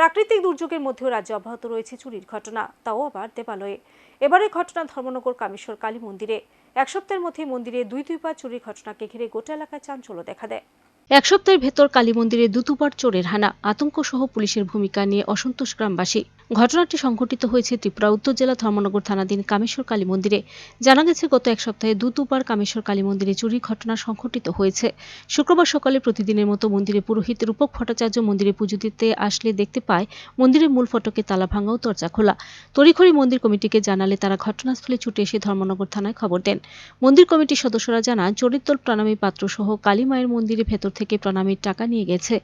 প্রাকৃতিক দুর্যোগের মধ্যেও রাজ্যে অব্যাহত রয়েছে চুরির ঘটনা, তাও আবার দেবালয়ে। এবারে ঘটনা ধর্মনগর কামেশ্বর কালী মন্দিরে। এক সপ্তাহের মধ্যে মন্দিরে দুই দুইবার চুরির ঘটনাকে ঘিরে গোটা এলাকায় চাঞ্চল্য দেখা দেয়। এক সপ্তাহের ভেতর কালী মন্দিরে দুতুবার চোরের হানা। আতঙ্ক সহ পুলিশের ভূমিকা নিয়ে অসন্তোষ গ্রামবাসী। ঘটনাটি সংঘটিত হয়েছে ত্রিপুরা উত্তর জেলা ধর্মনগর থানাধীন কামেশ্বর কালী মন্দিরে জানা গেছে, গত এক সপ্তাহে দুতুবার কামেশ্বর কালী মন্দিরে চুরি ঘটনা সংঘটিত হয়েছে। শুক্রবার সকালে প্রতিদিনের মতো মন্দিরে পুরোহিত রূপক ভট্টাচার্য মন্দিরে পুজো দিতে আসলে দেখতে পায়, মন্দিরের মূল ফটকে তালা ভাঙা ও দরজা খোলা। তড়িঘড়ি মন্দির কমিটিকে জানালে তারা ঘটনাস্থলে ছুটে এসে ধর্মনগর থানায় খবর দেন। মন্দির কমিটির সদস্যরা জানান চরিত্র প্রণামী পাত্র সহ কালী মায়ের মন্দিরে ভেতর থেকে প্রণামীর টাকা নিয়ে গেছে।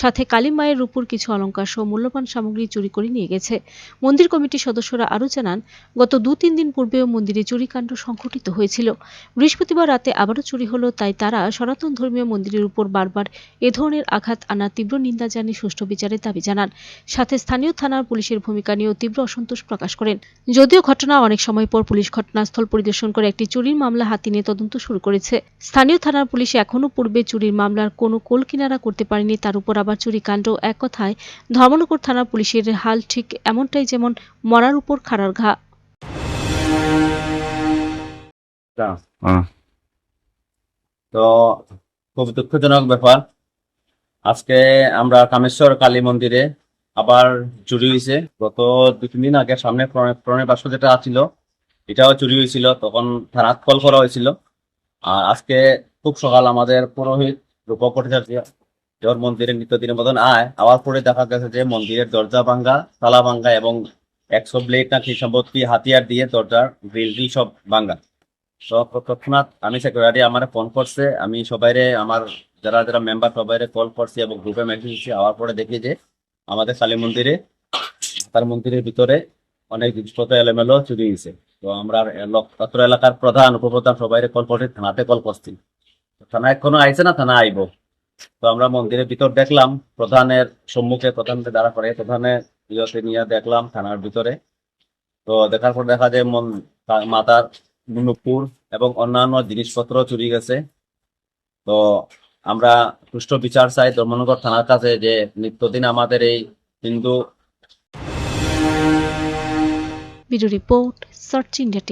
সাথে কালী মায়ের রূপুর কিছু অলংকার সহ মূল্যবান সামগ্রী চুরি করে নিয়ে গেছে। মন্দির কমিটির সদস্যরা আরও জানান, গত দু তিন দিন পূর্বেও মন্দিরে চুরিকাণ্ড সংঘটিত হয়েছিল। বৃহস্পতিবার রাতে আবারও চুরি হলো, তাই তারা সনাতন ধর্মীয় মন্দিরের উপর বারবার এ ধরনের আঘাত আনার তীব্র নিন্দা জানিয়ে সুষ্ঠু বিচারের দাবি জানান। সাথে স্থানীয় থানার পুলিশের ভূমিকা নিয়েও তীব্র অসন্তোষ প্রকাশ করেন। যদিও ঘটনা অনেক সময় পর পুলিশ ঘটনাস্থল পরিদর্শন করে একটি চুরির মামলা হাতি নিয়ে তদন্ত শুরু করেছে। স্থানীয় থানার পুলিশ এখনও পূর্বে চুরির মামলার কোনো কোল কিনারা করতে পারেনি, তার উপর আবার চুরি কাণ্ড। এক কথায়, ধর্মনগর থানা পুলিশের হাল ঠিক এমনটাই যেমন মরার উপর খাড়ার ঘা। তো, খুব দুঃখজনক ব্যাপার। আজকে আমরা কামেশ্বর কালী মন্দিরে আবার চুরি হয়েছে গত দু তিন দিন আগে সামনে প্রণয় বাক্স যেটা ছিল, এটাও চুরি হয়েছিল তখন থানাত কল করা হয়েছিল আর আজকে খুব সকাল আমাদের পুরোহিত রূপক ভট্টাচার্য জোর মন্দিরে নিত্যদিনের মতন আয়। আওয়ার পরে দেখা গেছে যে মন্দিরের দরজা ভাঙ্গা, তালা ভাঙ্গা এবং একশো ব্লেড নাকি সম্পত্তি হাতিয়ার দিয়ে দরজার গ্রিল সব ভাঙ্গা। তো তৎক্ষণাৎ আমি সেক্রেটারি আমার ফোন করছে। আমি সবাইরে, আমার যারা যারা মেম্বার সবাইরে কল করছি এবং গ্রুপে মেসেজ দিচ্ছি। হওয়ার পরে দেখি যে আমাদের কালী মন্দিরে, তার মন্দিরের ভিতরে অনেক জিনিসপত্র এলোমেলো চুরি হয়েছে। তো আমরা অত্র এলাকার প্রধান, উপপ্রধান সবাইরে কল করছি, থানাতে কল করছি। আইছে না থানা আইব। তো আমরা মন্দিরের ভিতর দেখলাম, প্রধানের সম্মুখে দাঁড়া করে প্রধানের ইয়েতে নিয়ে দেখলাম থানার ভিতরে। তো দেখার পর দেখা যায় মন মাতার নুপুর এবং অন্যান্য জিনিসপত্র চুরি গেছে। তো আমরা সুষ্ঠু বিচার চাই ধর্মনগর থানার কাছে যে নিত্যদিন আমাদের এই হিন্দু রিপোর্ট সার্চ ইন্ডিয়া